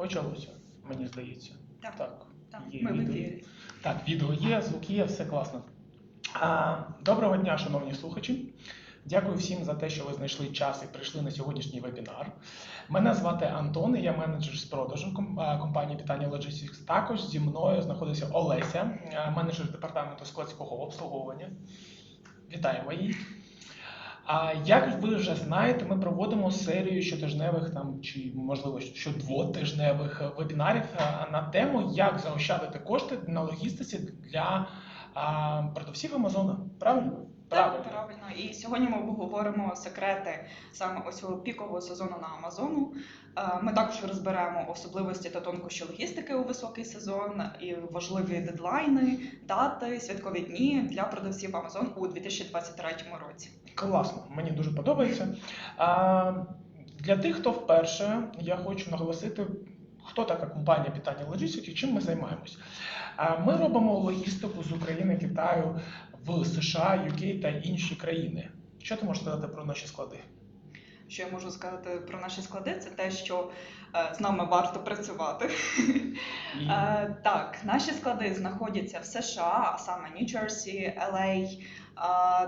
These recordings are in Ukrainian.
Почалося, мені здається. Так, Так, так, є ми відео. Так, відео є, звук є, все класно. А, доброго дня, шановні слухачі. Дякую всім за те, що ви знайшли час і прийшли на сьогоднішній вебінар. Мене звати Антон, і я менеджер з продажу компанії Питання Logistics. Також зі мною знаходиться Олеся, менеджер департаменту складського обслуговування. Вітаємо її. А як ви вже знаєте, ми проводимо серію щотижневих там чи можливо щодвотижневих е, вебінарів е, на тему, як заощадити кошти на логістиці для а, продавців Амазона. Правильно? Так, правильно. І сьогодні ми обговоримо секрети саме ось цього пікового сезону на Амазону. Е, Ми також розберемо особливості та тонкощі логістики у високий сезон і важливі дедлайни, дати, святкові дні для продавців Амазон у 2023 році. Класно, мені дуже подобається. А, для тих, хто вперше, я хочу наголосити, хто така компанія питання логістики, чим ми займаємось. А, ми робимо логістику з України, Китаю в США, UK та інші країни. Що ти можеш сказати про наші склади? Що я можу сказати про наші склади, це те, що е, з нами варто працювати. Е, так, наші склади знаходяться в США, а саме Нью-Джерсі, LA, е,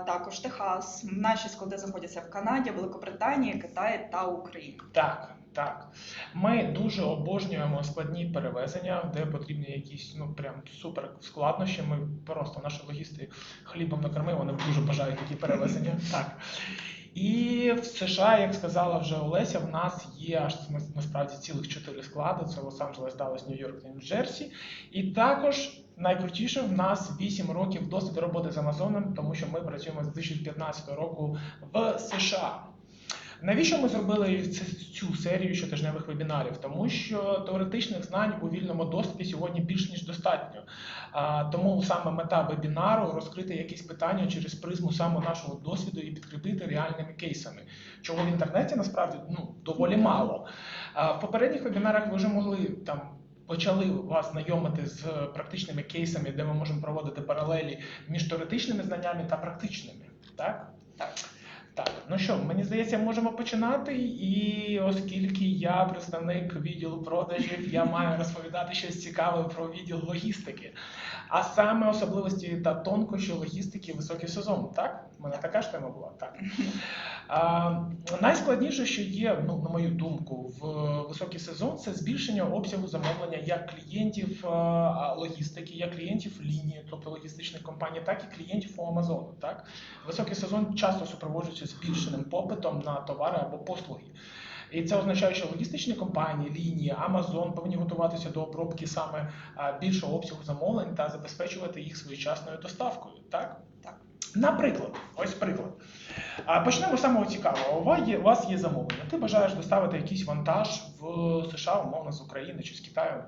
також Техас. Наші склади знаходяться в Канаді, Великобританії, Китаї та Україні. Так, так. Ми дуже обожнюємо складні перевезення, де потрібні якісь ну прям супер складнощі. Ми просто наші логісти хлібом накормили, вони дуже бажають такі перевезення. Так. І в США, як сказала вже Олеся, в нас є аж на- насправді цілих чотири склади: це Лос-Анджелес, Даллас, Нью-Йорк та Нью-Джерсі. І також найкрутіше в нас 8 років досвіду роботи з Амазоном, тому що ми працюємо з 2015 року в США. Навіщо ми зробили цю серію щотижневих вебінарів? Тому що теоретичних знань у вільному доступі сьогодні більш ніж достатньо. Тому саме мета вебінару розкрити якісь питання через призму саме нашого досвіду і підкріпити реальними кейсами, чого в інтернеті насправді ну доволі мало. В попередніх вебінарах ви вже могли там. Почали вас знайомити з практичними кейсами, де ми можемо проводити паралелі між теоретичними знаннями та практичними. Так? Так. Так, ну що, мені здається, можемо починати. І оскільки я представник відділу продажів, я маю розповідати щось цікаве про відділ логістики, а саме особливості та тонкощі логістики високий сезон. Так? У мене така ж тема була. Так. А, найскладніше, що є, ну, на мою думку, в високий сезон, це збільшення обсягу замовлення як клієнтів логістики, як клієнтів лінії, тобто логістичних компаній, так і клієнтів у Амазону. Так? Високий сезон часто супроводжується збільшеним попитом на товари або послуги. І це означає, що логістичні компанії, лінії, Amazon повинні готуватися до обробки саме більшого обсягу замовлень та забезпечувати їх своєчасною доставкою. Так? Так. Наприклад, ось приклад. Почнемо з самого цікавого. У вас є, у вас є замовлення. Ти бажаєш доставити якийсь вантаж в США, умовно з України чи з Китаю.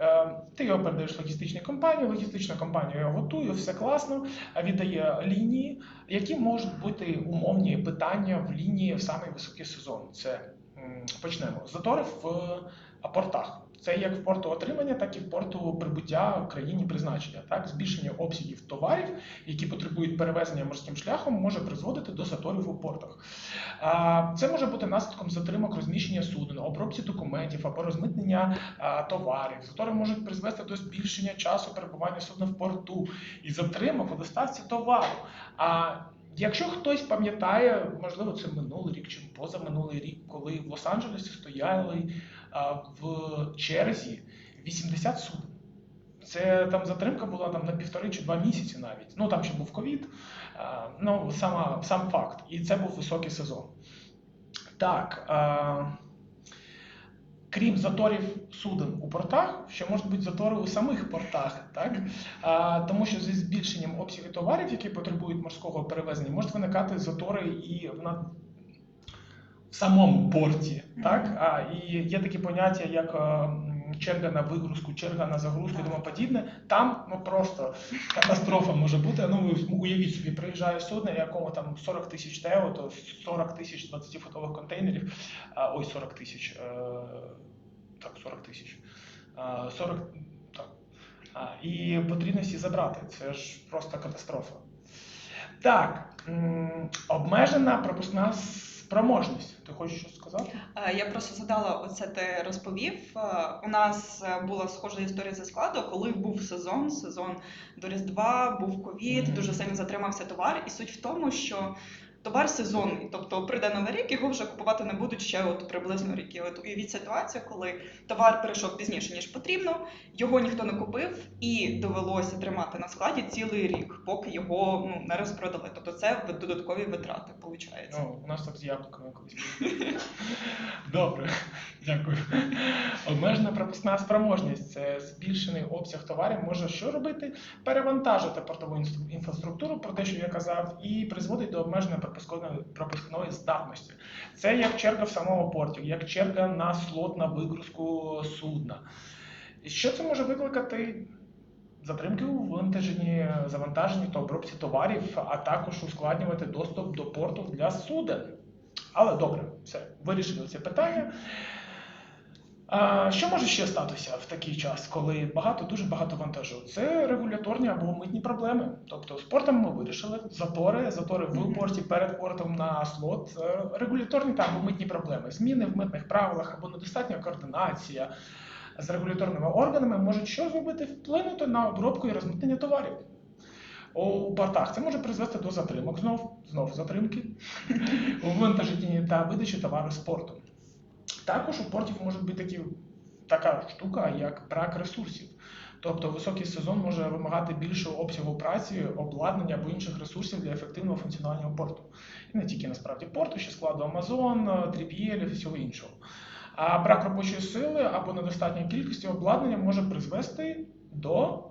Е, Ти його передаєш логістичній компанії, логістична компанія його готує, все класно, віддає лінії, які можуть бути умовні питання в лінії в самий високий сезон. Це почнемо. Затори в е, портах. Це як в порту отримання, так і в порту прибуття країні призначення. Так, збільшення обсягів товарів, які потребують перевезення морським шляхом, може призводити до заторів у портах. Це може бути наслідком затримок розміщення суден, обробці документів або розмитнення товарів. Затори можуть призвести до збільшення часу перебування судна в порту і затримок у доставці товару. А Якщо хтось пам'ятає, можливо, це минулий рік чи позаминулий рік, коли в Лос-Анджелесі стояли в черзі 80 суден. Це там затримка була там на півтори чи два місяці навіть. Ну там ще був ковід. Ну, сама, сам факт. І це був високий сезон. Так. Крім заторів суден у портах, ще можуть бути затори у самих портах, так? А, тому що зі збільшенням обсягу товарів, які потребують морського перевезення, можуть виникати затори і на... в самому порті. Так? А, і є такі поняття, як е, черга на вигрузку, черга на загрузку тому подібне. Там ну, просто катастрофа може бути. Ну, уявіть собі, приїжджає судно, якому там 40 тисяч ТЕО, то 40 тисяч 20-футових контейнерів, а, ой, 40 тисяч. Е, так, 40 тисяч. А, 40, так. І потрібно всі забрати. Це ж просто катастрофа. Так, обмежена пропускна Спроможність. Ти хочеш щось сказати? Е, Я просто згадала, оце ти розповів. Е, У нас е, була схожа історія зі складу, коли був сезон, сезон до Різдва, був ковід, Мгм. дуже сильно затримався товар. І суть в тому, що товар сезонний, тобто прийде новий рік, його вже купувати не будуть ще от приблизно рік. І от уявіть ситуацію, коли товар прийшов пізніше ніж потрібно, його ніхто не купив, і довелося тримати на складі цілий рік, поки його ну не розпродали. Тобто це додаткові витрати, виходить. Ну, у нас так з яблуками колись. Добре, дякую. Обмежена пропускна спроможність це збільшений обсяг товарів може що робити? Перевантажити портову інфраструктуру, про те, що я казав, і призводить до обмеженої пропускної, здатності. Це як черга в самому порті, як черга на слот на вигрузку судна. І що це може викликати? Затримки у вантаженні, завантаженні та обробці товарів, а також ускладнювати доступ до порту для суден. Але добре, все, вирішили це питання. Що може ще статися в такий час, коли багато, дуже багато вантажу? Це регуляторні або митні проблеми. Тобто з портом ми вирішили затори, затори в порті перед портом на слот, е, регуляторні та або митні проблеми, зміни в митних правилах або недостатня координація з регуляторними органами можуть що зробити? Вплинути на обробку і розмитнення товарів. У портах це може призвести до затримок знов, знов затримки у вантаженні та видачі товару з порту. Також у портів може бути такі, така штука, як брак ресурсів. Тобто високий сезон може вимагати більшого обсягу праці, обладнання або інших ресурсів для ефективного функціонування порту. І не тільки насправді порту, ще складу Amazon, 3PL і всього іншого. А брак робочої сили або недостатньої кількості обладнання може призвести до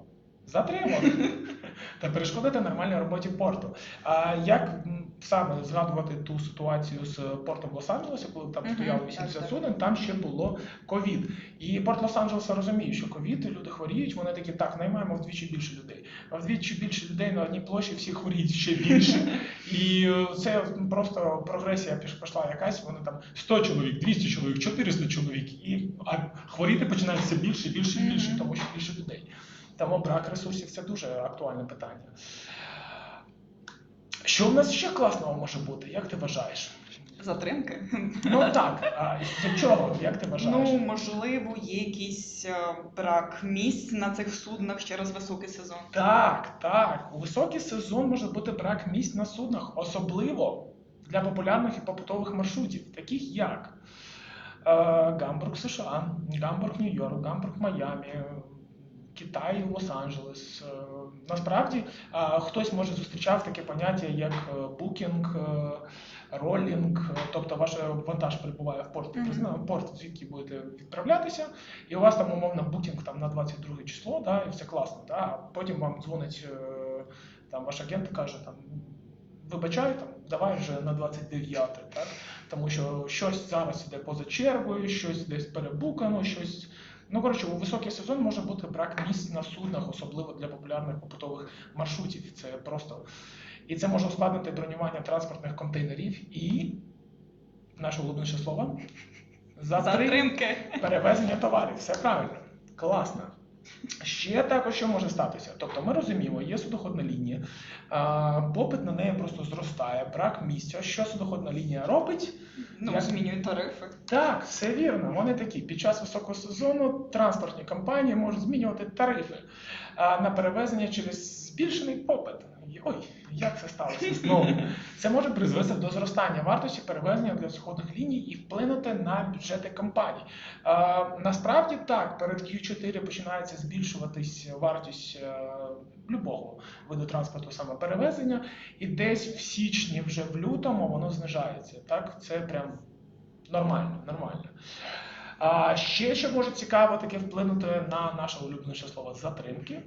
затримок та перешкодити нормальній роботі порту. А як саме згадувати ту ситуацію з портом Лос-Анджелеса, коли там стояло так, 80 так. суден, там ще було ковід. І порт Лос-Анджелеса розуміє, що ковід, люди хворіють, вони такі, так, наймаємо вдвічі більше людей. А вдвічі більше людей на одній площі, всі хворіють ще більше. І це просто прогресія пішла якась, вони там 100 чоловік, 200 чоловік, 400 чоловік, і а хворіти починають все більше, більше, більше, тому що більше людей. Тому брак ресурсів це дуже актуальне питання. Що в нас ще класного може бути? Як ти вважаєш? Затримки. Ну так, а з чого? Як ти вважаєш? Ну, можливо, є якийсь е, брак місць на цих суднах через високий сезон. Так, так. У високий сезон може бути брак місць на суднах, особливо для популярних і побутових маршрутів, таких як е, Гамбург, США, Гамбург, Нью-Йорк, Гамбург, Майамі, Китай, Лос-Анджелес. Насправді хтось може зустрічав таке поняття, як е, букінг, е, ролінг, е, тобто ваш вантаж прибуває в порт, Мгм. призна- порт, звідки будете відправлятися, і у вас там умовно букінг там на 22 число, да, і все класно. Да, а потім вам дзвонить там ваш агент і каже там. Вибачай, там, давай вже на 29, так? Тому що щось зараз іде поза чергою, щось десь перебукано, щось. Ну, коротше, у високий сезон може бути брак місць на суднах, особливо для популярних побутових маршрутів. Це просто. І це може ускладнити бронювання транспортних контейнерів і наше улюбленіше слово затримки перевезення товарів. Все правильно. Класно. Ще також що може статися. Тобто ми розуміємо, є судоходна лінія, попит на неї просто зростає, брак місця. Що судоходна лінія робить? Ну, Як- змінюють тарифи. Так, все вірно. Вони такі. Під час високого сезону транспортні компанії можуть змінювати тарифи на перевезення через збільшений попит. Ой, як це сталося знову? Це може призвести до зростання вартості перевезення для сходних ліній і вплинути на бюджети компаній. А, насправді так, перед Q4 починається збільшуватись вартість е, любого виду транспорту, саме перевезення, і десь в січні, вже в лютому, воно знижається. Так, це прям нормально, нормально. А ще що може цікаво таке вплинути на наше улюбленіше слово затримки,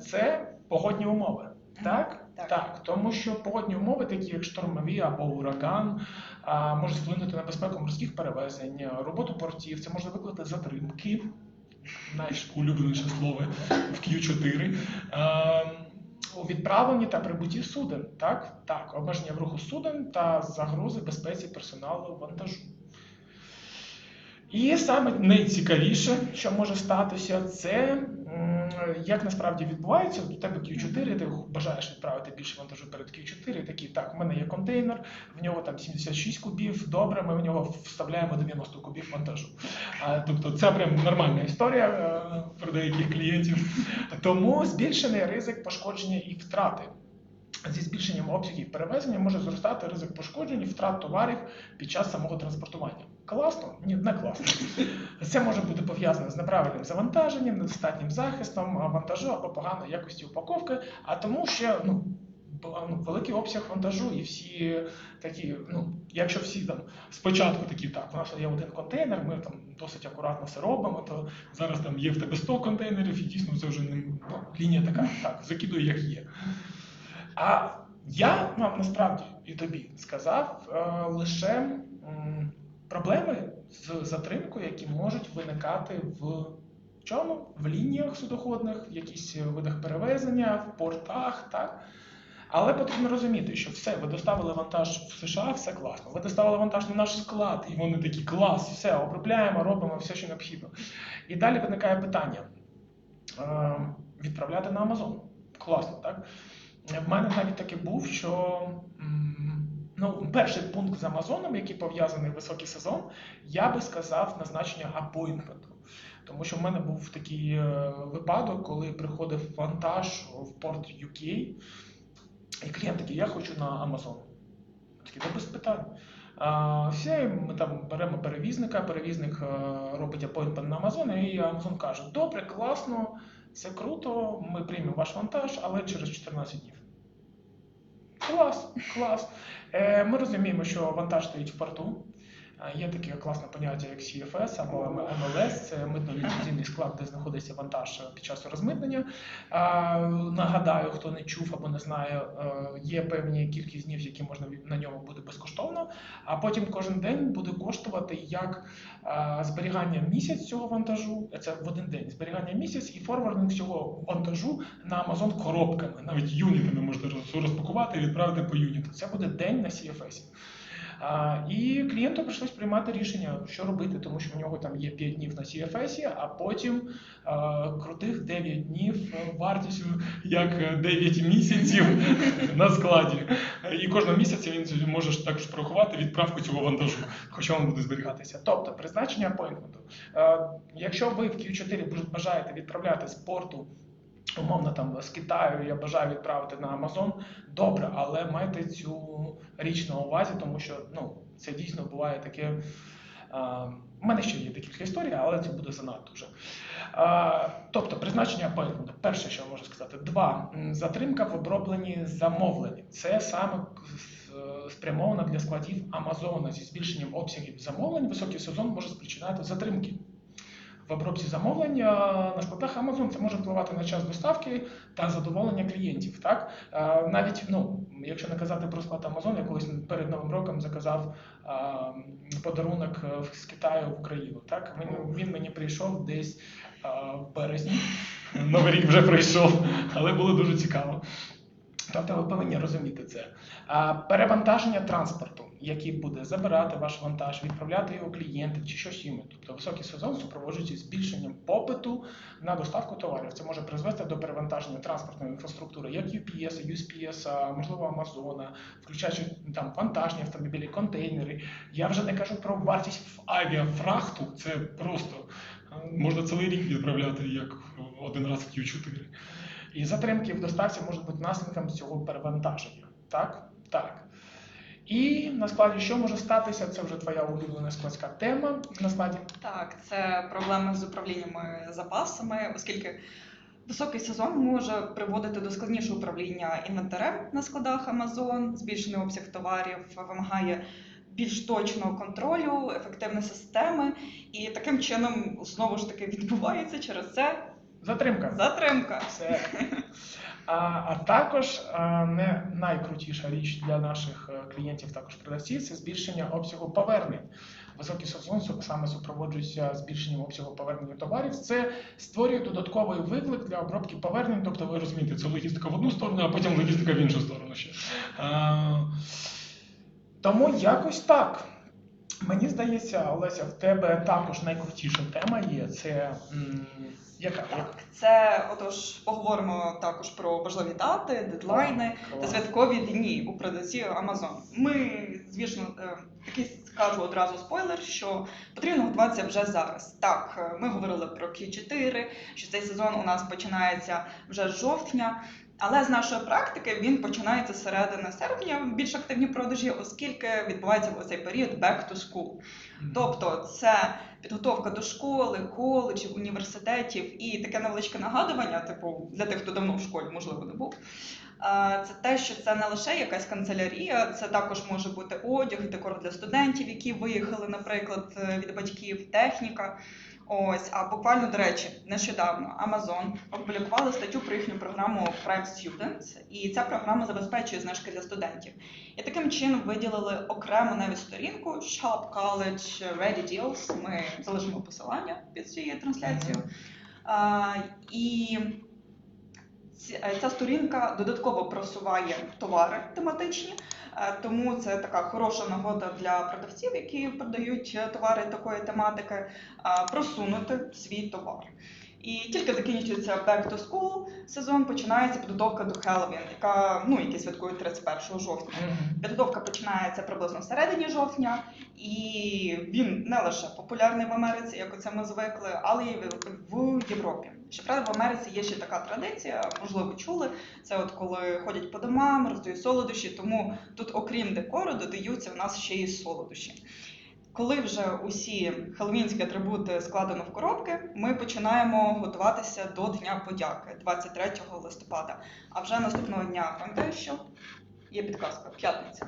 це погодні умови. Так? Так. тому що погодні умови, такі як штормові або ураган, можуть вплинути на безпеку морських перевезень, роботу портів, це може викликати затримки, знаєш, улюбленіше слово в Q4. А, у відправленні та прибутті суден, так? Так, обмеження в руху суден та загрози безпеці персоналу вантажу. І саме найцікавіше, що може статися, це як насправді відбувається, у тебе Q4, ти бажаєш відправити більше вантажу перед Q4, і такий, так, в мене є контейнер, в нього там 76 кубів, добре, ми в нього вставляємо 90 кубів вантажу. Тобто це прям нормальна історія е, про деяких клієнтів. Тому збільшений ризик пошкодження і втрати. Зі збільшенням обсягів перевезення може зростати ризик пошкоджень і втрат товарів під час самого транспортування. Класно? Ні, не класно. Це може бути пов'язано з неправильним завантаженням, недостатнім захистом вантажу або поганою якості упаковки, а тому ще ну, ну, великий обсяг вантажу і всі такі, ну, якщо всі там спочатку такі, так, у нас є один контейнер, ми там досить акуратно все робимо, то зараз там є в тебе 100 контейнерів, і дійсно це вже не ну, лінія така, так, закидує як є. А я вам насправді і тобі сказав е, лише проблеми з затримкою, які можуть виникати в чому? В лініях судоходних, в якісь видах перевезення, в портах, так? Але потрібно розуміти, що все, ви доставили вантаж в США, все класно. Ви доставили вантаж на наш склад, і вони такі клас, все, обробляємо, робимо все, що необхідно. І далі виникає питання: е, відправляти на Амазон. Класно, так? В мене навіть таке був, що ну, перший пункт з Амазоном, який пов'язаний високий сезон, я би сказав назначення апойнтменту. Тому що в мене був такий е, випадок, коли приходив вантаж в порт UK, і клієнт такий, я хочу на Амазон. Такий, «Да без питань. А, все, ми там беремо перевізника, перевізник е, робить апойнтмент на Амазон, і Амазон каже: добре, класно, це круто, ми приймемо ваш вантаж, але через 14 днів. Клас, клас. Е, Ми розуміємо, що вантаж стоїть в порту. Е, Є таке класне поняття, як CFS або MLS, це митно-ліцензійний склад, де знаходиться вантаж під час розмитнення. Нагадаю, хто не чув або не знає, е, є певні кількість днів, які можна на ньому буде безкоштовно, а потім кожен день буде коштувати як е, зберігання місяць цього вантажу, це в один день зберігання місяць і форвардинг цього вантажу на Amazon коробками, навіть юнітами можна роз- розпакувати і відправити по юніту. Це буде день на CFS. І клієнту прийшлось приймати рішення, що робити, тому що в нього там є 5 днів на CFS, а потім крутих 9 днів е, вартістю як е, 9 місяців на складі. І кожного місяця він може також порахувати відправку цього вантажу, хоча він буде зберігатися. Тобто призначення апойнтменту. Е, Якщо ви в Q4 бажаєте відправляти з порту. Умовно там з Китаю я бажаю відправити на Амазон. Добре, але майте цю річ на увазі, тому що ну, це дійсно буває таке. У мене ще є декілька історій, але це буде занадто вже. Тобто, призначення апоінтменту. Перше, що я можу сказати, два затримка в обробленні замовлень. Це саме спрямовано для складів Амазона зі збільшенням обсягів замовлень. Високий сезон може спричиняти затримки. В обробці замовлень на складах Amazon це може впливати на час доставки та задоволення клієнтів. Так навіть ну, якщо не казати про склад Amazon, я колись перед новим роком заказав подарунок е, з Китаю в Україну. Так він, він мені прийшов десь в березні. Новий рік вже пройшов, але було дуже цікаво. Тобто ви повинні розуміти це. Перевантаження транспорту, який буде забирати ваш вантаж, відправляти його клієнтам чи щось іме. Тобто високий сезон супроводжується збільшенням попиту на доставку товарів. Це може призвести до перевантаження транспортної інфраструктури, як UPS, USPS, можливо, Амазона, включаючи там вантажні автомобілі, контейнери. Я вже не кажу про вартість авіафрахту. Це просто можна цілий рік відправляти як один раз в Q4. І затримки в доставці можуть бути наслідком цього перевантаження. Так? Так. І на складі, що може статися, це вже твоя улюблена складська тема на складі. Так, це проблеми з управлінням запасами, оскільки високий сезон може приводити до складнішого управління інвентарем на складах Amazon, збільшений обсяг товарів вимагає більш точного контролю, ефективної системи, і таким чином знову ж таки відбувається через це Затримка. затримка. Це. А, а також не найкрутіша річ для наших е, клієнтів, також продавців, це збільшення обсягу повернень. Високий сезон саме супроводжується збільшенням обсягу повернення товарів. Це створює додатковий виклик для обробки повернень. Тобто, ви розумієте, це логістика в одну сторону, а потім логістика в іншу сторону ще. А, тому якось так. Мені здається, Олеся, в тебе також найкрутіша тема є. Це м, яка? Так, це отож поговоримо також про важливі дати, дедлайни та святкові дні у продавців Amazon. Ми, звісно, е, такий скажу одразу спойлер, що потрібно готуватися вже зараз. Так, е, ми говорили про Q4, що цей сезон у нас починається вже з жовтня. Але з нашої практики він починається з середини серпня, більш активні продажі, оскільки відбувається в цей період back to school. Тобто це підготовка до школи, коледжів, університетів і таке невеличке нагадування, типу для тих, хто давно в школі, можливо, не був. Це те, що це не лише якась канцелярія, це також може бути одяг, декор для студентів, які виїхали, наприклад, е, від батьків, техніка. Ось, а буквально до речі, нещодавно Amazon опублікували статтю про їхню програму Prime Students, і ця програма забезпечує знижки для студентів. І таким чином виділили окрему навіть сторінку Shop College Ready Deals. Ми залишимо посилання під цією трансляцією. А, і е, ця сторінка додатково просуває товари тематичні, тому це така хороша нагода для продавців, які продають е, товари такої тематики, е, просунути свій товар. І тільки закінчується Back to School сезон, починається підготовка до Halloween, яка ну які святкують 31 жовтня. Підготовка починається приблизно в середині жовтня, і він не лише популярний в Америці, як оце ми звикли, але й в Європі. Щоправда, в Америці є ще така традиція, можливо, чули. Це от коли ходять по домам, роздають солодощі, тому тут, окрім декору, додаються в нас ще й солодощі. Коли вже усі хеллоуінські атрибути складено в коробки, ми починаємо готуватися до Дня подяки 23 листопада. А вже наступного дня пам'ятаєш, що є підказка п'ятниця.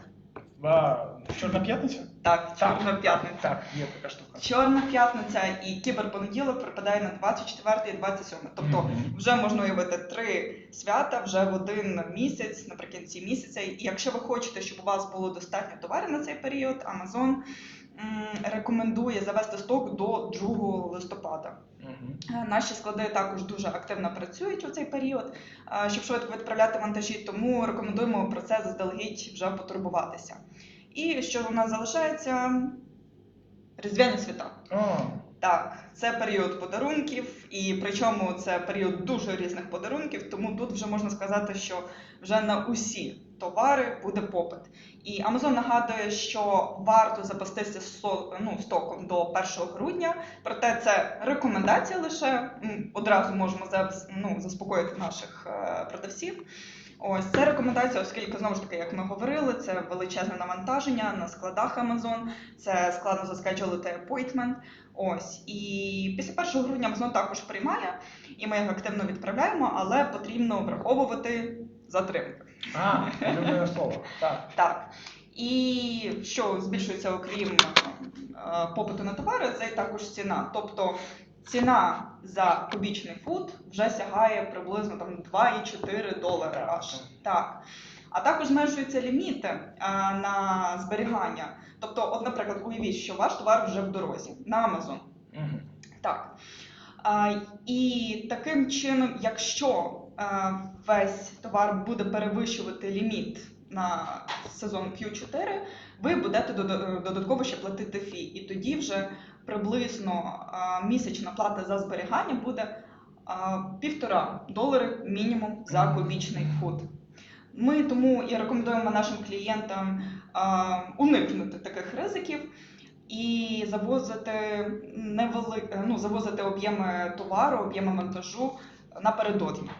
А, Чорна п'ятниця? Так, Так. чорна п'ятниця. Так, є така штука. Чорна п'ятниця і кіберпонеділок припадає на 24 і 27. Тобто Мгм. вже можна уявити три свята вже в один місяць наприкінці місяця. І якщо ви хочете, щоб у вас було достатньо товарів на цей період, Amazon м, рекомендує завести сток до 2 листопада. Е, Наші склади також дуже активно працюють у цей період, е, щоб швидко відправляти вантажі, тому рекомендуємо про це заздалегідь вже потурбуватися. І що у нас залишається? Різдвяні свята. О, Так, це період подарунків, і причому це період дуже різних подарунків, тому тут вже можна сказати, що вже на усі товари буде попит. І Amazon нагадує, що варто запастися ну, стоком до 1 грудня, проте це рекомендація лише одразу можемо ну, заспокоїти наших е, продавців. Ось це рекомендація, оскільки знову ж таки, як ми говорили, це величезне навантаження на складах Amazon, це складно заскеджулити appointment. Ось і після 1 грудня Amazon також приймає, і ми їх активно відправляємо, але потрібно враховувати затримки. А, любе слово. Так. Так. І що збільшується окрім е, попиту на товари, це також ціна. Тобто ціна за кубічний фут вже сягає приблизно там 2,4 долари аж. так. Так. А також зменшуються ліміти е, на зберігання. Тобто, от, наприклад, уявіть, що ваш товар вже в дорозі на Amazon. Мгм. Так. А, і таким чином, якщо весь товар буде перевищувати ліміт на сезон Q4, ви будете додо- додатково ще платити фі. І тоді вже приблизно місячна плата за зберігання буде півтора долари мінімум за кубічний фут. Ми тому і рекомендуємо нашим клієнтам уникнути таких ризиків і завозити невели... ну, завозити об'єми товару, об'єми монтажу напередодні.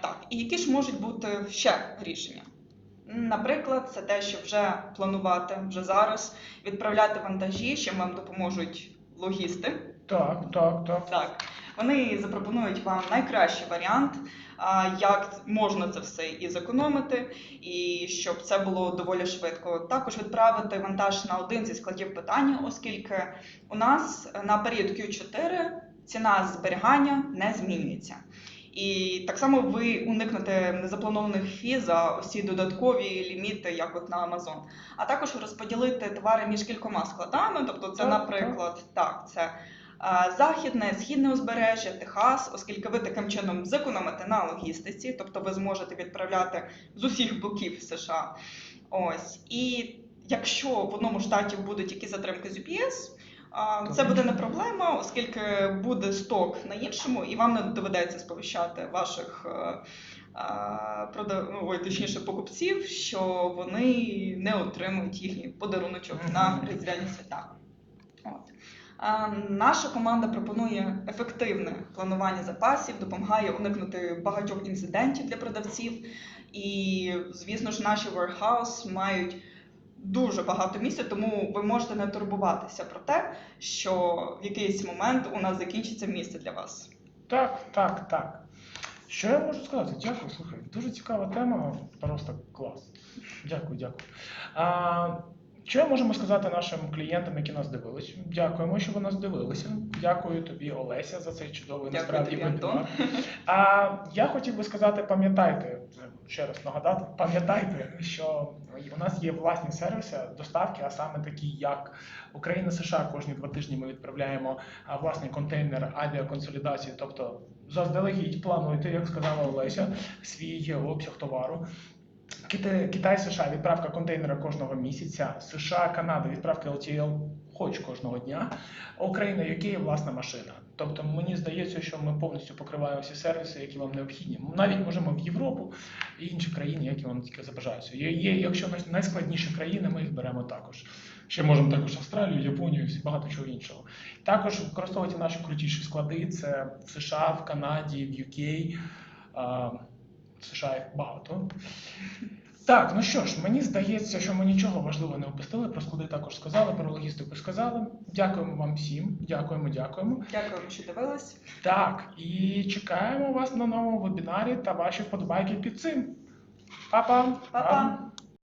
Так, і які ж можуть бути ще рішення? Наприклад, це те, що вже планувати вже зараз, відправляти вантажі, що вам допоможуть логісти. Так, так, так. Так, вони запропонують вам найкращий варіант, як можна це все і зекономити, і щоб це було доволі швидко. Також відправити вантаж на один зі складів питання, оскільки у нас на період Q4 ціна зберігання не змінюється. І так само ви уникнете незапланованих фі за усі додаткові ліміти, як от на Amazon. А також розподілити товари між кількома складами. Тобто, це, наприклад, так, це західне, східне узбережжя, Техас, оскільки ви таким чином зекономите на логістиці, тобто ви зможете відправляти з усіх боків США. Ось і якщо в одному штаті будуть якісь затримки з UPS, це буде не проблема, оскільки буде сток на іншому, і вам не доведеться сповіщати ваших е, а, прода... ну, ой, точніше покупців, що вони не отримують їхній подаруночок на різдвяні свята. От. Наша команда пропонує ефективне планування запасів, допомагає уникнути багатьох інцидентів для продавців. І, звісно ж, наші warehouse мають дуже багато місця, тому ви можете не турбуватися про те, що в якийсь момент у нас закінчиться місце для вас. Так, так, так. Що я можу сказати? Дякую, слухай. Дуже цікава тема, просто клас. Дякую, дякую. А, що можемо сказати нашим клієнтам, які нас дивились? Дякуємо, що ви нас дивилися. Дякую тобі, Олеся, за цей чудовий Дякую насправді тобі, вебінар. А я хотів би сказати, пам'ятайте, ще раз нагадати, пам'ятайте, що у нас є власні сервіси доставки, а саме такі, як Україна США. Кожні два тижні ми відправляємо власний контейнер авіаконсолідації, тобто заздалегідь плануйте, як сказала Олеся, свій обсяг товару. Китай, США відправка контейнера кожного місяця, США, Канада відправка LTL хоч кожного дня, Україна, UK власна машина. Тобто мені здається, що ми повністю покриваємо всі сервіси, які вам необхідні. Навіть можемо в Європу і інші країни, які вам тільки забажаються. Є, є, якщо найскладніші країни, ми їх беремо також. Ще можемо також Австралію, Японію, всі- багато чого іншого. Також використовуйте наші крутіші склади. Це в США, в Канаді, в UK. В США їх багато. Так, ну що ж, мені здається, що ми нічого важливого не опустили. Про склади також сказали, про логістику сказали. Дякуємо вам всім. Дякуємо, дякуємо. Дякуємо, що дивились. Так, і чекаємо вас на новому вебінарі та ваші вподобайки під цим. Па-па! Па-па!